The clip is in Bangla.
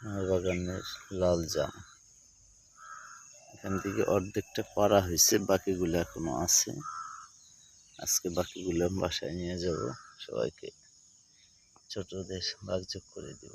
বাগানের লাল জাম এখান থেকে অর্ধেকটা পারা হয়েছে, বাকিগুলো এখনও আছে। আজকে বাকিগুলো বাসায় নিয়ে যাব। সবাইকে ছোটদের ভাগযোগ করে দেব।